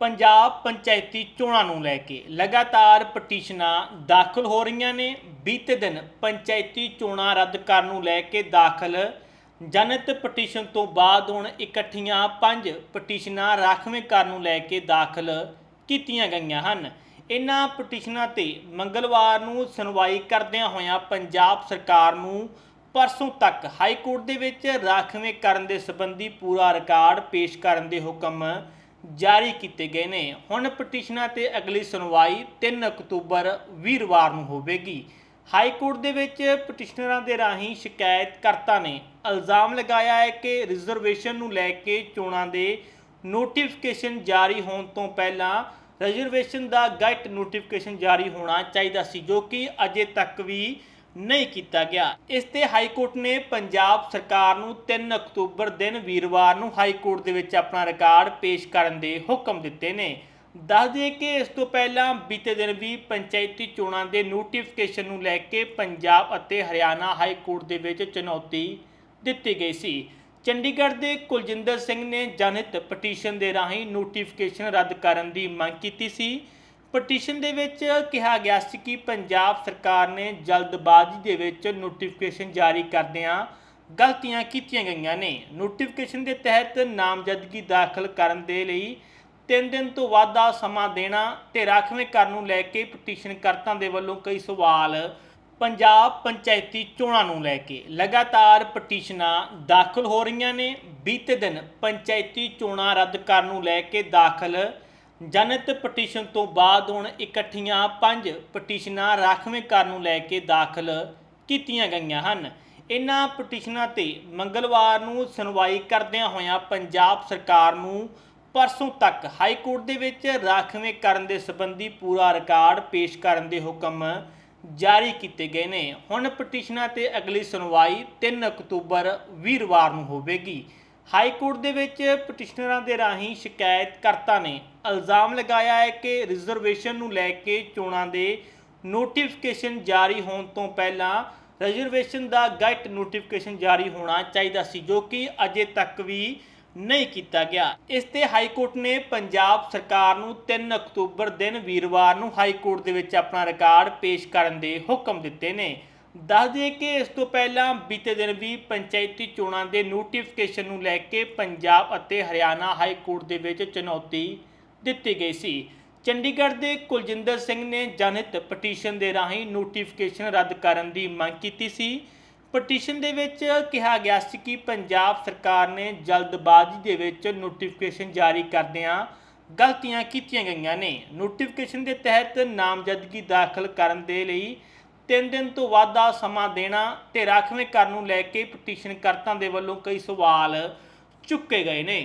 ਪੰਜਾਬ ਪੰਚਾਇਤੀ ਚੋਣਾਂ ਨੂੰ ਲੈ ਕੇ ਲਗਾਤਾਰ ਪਟੀਸ਼ਨਾਂ ਦਾਖਲ ਹੋ ਰਹੀਆਂ ਨੇ। ਬੀਤੇ ਦਿਨ ਪੰਚਾਇਤੀ ਚੋਣਾਂ ਰੱਦ ਕਰਨ ਨੂੰ ਲੈ ਕੇ ਦਾਖਲ ਜਨਤ ਪਟੀਸ਼ਨ ਤੋਂ ਬਾਅਦ ਹੁਣ ਇਕੱਠੀਆਂ ਪੰਜ ਪਟੀਸ਼ਨਾਂ ਰਾਖਵੇਂ ਕਰਨ ਨੂੰ ਲੈ ਕੇ ਦਾਖਲ ਕੀਤੀਆਂ ਗਈਆਂ ਹਨ। ਇਨ੍ਹਾਂ ਪਟੀਸ਼ਨਾਂ ਤੇ ਮੰਗਲਵਾਰ ਨੂੰ ਸੁਣਵਾਈ ਕਰਦਿਆਂ ਹੋਇਆਂ ਪੰਜਾਬ ਸਰਕਾਰ ਨੂੰ ਪਰਸੋਂ ਤੱਕ ਹਾਈ ਕੋਰਟ ਦੇ ਵਿੱਚ ਰਾਖਵੇਂ ਕਰਨ ਦੇ ਸੰਬੰਧੀ ਪੂਰਾ ਰਿਕਾਰਡ ਪੇਸ਼ ਕਰਨ ਦੇ ਹੁਕਮ ਜਾਰੀ ਕੀਤੇ ਗਏ ਨੇ। ਹੁਣ ਪਟੀਸ਼ਨਾਂ ਤੇ ਅਗਲੀ ਸੁਣਵਾਈ 3 ਅਕਤੂਬਰ ਵੀਰਵਾਰ ਨੂੰ ਹੋਵੇਗੀ। ਹਾਈ ਕੋਰਟ ਦੇ ਵਿੱਚ ਪਟੀਸ਼ਨਰਾਂ ਦੇ ਰਾਹੀਂ ਸ਼ਿਕਾਇਤਕਰਤਾ ਨੇ ਇਲਜ਼ਾਮ ਲਗਾਇਆ ਹੈ ਕਿ ਰਿਜ਼ਰਵੇਸ਼ਨ ਨੂੰ ਲੈ ਕੇ ਚੋਣਾਂ ਦੇ ਨੋਟੀਫਿਕੇਸ਼ਨ ਜਾਰੀ ਹੋਣ ਤੋਂ ਪਹਿਲਾਂ ਰਿਜ਼ਰਵੇਸ਼ਨ ਦਾ ਗਾਈਡ ਨੋਟੀਫਿਕੇਸ਼ਨ ਜਾਰੀ ਹੋਣਾ ਚਾਹੀਦਾ ਸੀ, ਜੋ ਕਿ ਅਜੇ ਤੱਕ ਵੀ ਨਹੀਂ ਕੀਤਾ ਗਿਆ। ਇਸ ਤੇ ਹਾਈ ਕੋਰਟ ਨੇ ਪੰਜਾਬ ਸਰਕਾਰ ਨੂੰ 3 ਅਕਤੂਬਰ ਦਿਨ ਵੀਰਵਾਰ ਨੂੰ ਹਾਈ ਕੋਰਟ ਦੇ ਵਿੱਚ ਆਪਣਾ ਰਿਕਾਰਡ ਪੇਸ਼ ਕਰਨ ਦੇ ਹੁਕਮ ਦਿੱਤੇ ਨੇ। ਦੱਸ ਦਈਏ ਕਿ ਇਸ ਤੋਂ ਪਹਿਲਾਂ ਬੀਤੇ ਦਿਨ ਵੀ ਪੰਚਾਇਤੀ ਚੋਣਾਂ ਦੇ ਨੋਟੀਫਿਕੇਸ਼ਨ ਨੂੰ ਲੈ ਕੇ ਪੰਜਾਬ ਅਤੇ ਹਰਿਆਣਾ ਹਾਈ ਕੋਰਟ ਦੇ ਵਿੱਚ ਚੁਣੌਤੀ ਦਿੱਤੀ ਗਈ ਸੀ। ਚੰਡੀਗੜ੍ਹ ਦੇ ਕੁਲਜਿੰਦਰ ਸਿੰਘ ਨੇ ਜਨਹਿਤ ਪਟੀਸ਼ਨ ਦੇ ਰਾਹੀਂ ਨੋਟੀਫਿਕੇਸ਼ਨ ਰੱਦ ਕਰਨ ਦੀ ਮੰਗ ਕੀਤੀ ਸੀ। ਪਟੀਸ਼ਨ ਦੇ ਵਿੱਚ ਕਿਹਾ ਗਿਆ ਸੀ ਕਿ ਪੰਜਾਬ ਸਰਕਾਰ ਨੇ ਜਲਦਬਾਜ਼ੀ ਦੇ ਵਿੱਚ ਨੋਟੀਫਿਕੇਸ਼ਨ ਜਾਰੀ ਕਰਦਿਆਂ ਗਲਤੀਆਂ ਕੀਤੀਆਂ ਗਈਆਂ ਨੇ। ਨੋਟੀਫਿਕੇਸ਼ਨ ਦੇ ਤਹਿਤ ਨਾਮਜ਼ਦਗੀ ਦਾਖਲ ਕਰਨ ਦੇ ਲਈ 3 ਦਿਨ ਤੋਂ ਵੱਧ ਦਾ ਸਮਾਂ ਦੇਣਾ ਤੇ ਰਾਖਵੇਂ ਕਰਨ ਨੂੰ ਲੈ ਕੇ ਪਟੀਸ਼ਨ ਪਟੀਸ਼ਨਕਰਤਾਂ ਦੇ ਵੱਲੋਂ ਕਈ ਸਵਾਲ ਪੰਜਾਬ ਪੰਚਾਇਤੀ ਚੋਣਾਂ ਨੂੰ ਲੈ ਕੇ। ਲਗਾਤਾਰ ਪਟੀਸ਼ਨਾਂ ਦਾਖਲ ਹੋ ਰਹੀਆਂ ਨੇ। ਬੀਤੇ ਦਿਨ ਪੰਚਾਇਤੀ ਚੋਣਾਂ ਰੱਦ ਕਰਨ ਨੂੰ ਲੈ ਕੇ ਦਾਖਲ ਜਨਤ ਪਟੀਸ਼ਨ ਤੋਂ ਬਾਅਦ ਹੁਣ ਇਕੱਠੀਆਂ ਪੰਜ ਪਟੀਸ਼ਨਾਂ ਰਾਖਵੇਂ ਕਰਨ ਨੂੰ ਲੈ ਕੇ ਦਾਖਲ ਕੀਤੀਆਂ ਗਈਆਂ ਹਨ। ਇਨ੍ਹਾਂ ਪਟੀਸ਼ਨਾਂ ਤੇ ਮੰਗਲਵਾਰ ਨੂੰ ਸੁਣਵਾਈ ਕਰਦਿਆਂ ਹੋਇਆਂ ਪੰਜਾਬ ਸਰਕਾਰ ਨੂੰ ਪਰਸੋਂ ਤੱਕ ਹਾਈ ਕੋਰਟ ਦੇ ਵਿੱਚ ਰਾਖਵੇਂ ਕਰਨ ਦੇ ਸੰਬੰਧੀ ਪੂਰਾ ਰਿਕਾਰਡ ਪੇਸ਼ ਕਰਨ ਦੇ ਹੁਕਮ ਜਾਰੀ ਕੀਤੇ ਗਏ ਨੇ। ਹੁਣ ਪਟੀਸ਼ਨਾਂ ਤੇ ਅਗਲੀ ਸੁਣਵਾਈ 3 ਅਕਤੂਬਰ ਵੀਰਵਾਰ ਨੂੰ ਹੋਵੇਗੀ। ਹਾਈ ਕੋਰਟ ਦੇ ਵਿੱਚ ਪਟੀਸ਼ਨਰਾਂ ਦੇ ਰਾਹੀਂ ਸ਼ਿਕਾਇਤਕਰਤਾ ਨੇ। ਇਲਜ਼ਾਮ ਲਗਾਇਆ ਹੈ ਕਿ ਰਿਜ਼ਰਵੇਸ਼ਨ ਨੂੰ ਲੈ ਕੇ ਚੋਣਾਂ ਦੇ ਨੋਟੀਫਿਕੇਸ਼ਨ ਜਾਰੀ ਹੋਣ ਤੋਂ ਪਹਿਲਾਂ ਰਿਜ਼ਰਵੇਸ਼ਨ ਦਾ ਗਾਈਡ ਨੋਟੀਫਿਕੇਸ਼ਨ ਜਾਰੀ ਹੋਣਾ ਚਾਹੀਦਾ ਸੀ, ਜੋ ਕਿ ਅਜੇ ਤੱਕ ਵੀ ਨਹੀਂ ਕੀਤਾ ਗਿਆ। ਇਸ ਤੇ ਹਾਈ ਕੋਰਟ ਨੇ ਪੰਜਾਬ ਸਰਕਾਰ ਨੂੰ 3 ਅਕਤੂਬਰ ਦਿਨ ਵੀਰਵਾਰ ਨੂੰ ਹਾਈ ਕੋਰਟ ਦੇ ਵਿੱਚ ਆਪਣਾ ਰਿਕਾਰਡ ਪੇਸ਼ ਕਰਨ ਦੇ ਹੁਕਮ ਦਿੱਤੇ ਨੇ। ਦੱਸ ਦਈਏ ਕਿ ਇਸ ਤੋਂ ਪਹਿਲਾਂ ਬੀਤੇ ਦਿਨ ਵੀ ਪੰਚਾਇਤੀ ਚੋਣਾਂ ਦੇ ਨੋਟੀਫਿਕੇਸ਼ਨ ਨੂੰ ਲੈ ਕੇ ਪੰਜਾਬ ਅਤੇ ਹਰਿਆਣਾ ਹਾਈ ਕੋਰਟ ਦੇ ਵਿੱਚ ਚੁਣੌਤੀ ਦਿੱਤੀ ਗਈ ਸੀ। ਚੰਡੀਗੜ੍ਹ ਦੇ ਕੁਲਜਿੰਦਰ ਸਿੰਘ ਨੇ ਜਨਹਿਤ ਪਟੀਸ਼ਨ ਦੇ ਰਾਹੀਂ ਨੋਟੀਫਿਕੇਸ਼ਨ ਰੱਦ ਕਰਨ ਦੀ ਮੰਗ ਕੀਤੀ ਸੀ। ਪਟੀਸ਼ਨ ਦੇ ਵਿੱਚ ਕਿਹਾ ਗਿਆ ਸੀ ਕਿ ਪੰਜਾਬ ਸਰਕਾਰ ਨੇ ਜਲਦਬਾਜ਼ੀ ਦੇ ਵਿੱਚ ਨੋਟੀਫਿਕੇਸ਼ਨ ਜਾਰੀ ਕਰਦਿਆਂ ਗਲਤੀਆਂ ਕੀਤੀਆਂ ਗਈਆਂ ਨੇ। ਨੋਟੀਫਿਕੇਸ਼ਨ ਦੇ ਤਹਿਤ ਨਾਮਜ਼ਦਗੀ ਦਾਖਲ ਕਰਨ ਦੇ ਲਈ 3 ਦਿਨ ਤੋਂ ਵੱਧ ਦਾ ਸਮਾਂ ਦੇਣਾ ਤੇ ਰਾਖਵੇਂ ਕਰਨ ਨੂੰ ਲੈ ਕੇ ਪਟੀਸ਼ਨ ਪਟੀਸ਼ਨਕਰਤਾਂ ਦੇ ਵੱਲੋਂ ਕਈ ਸਵਾਲ ਚੁੱਕੇ ਗਏ ਨੇ।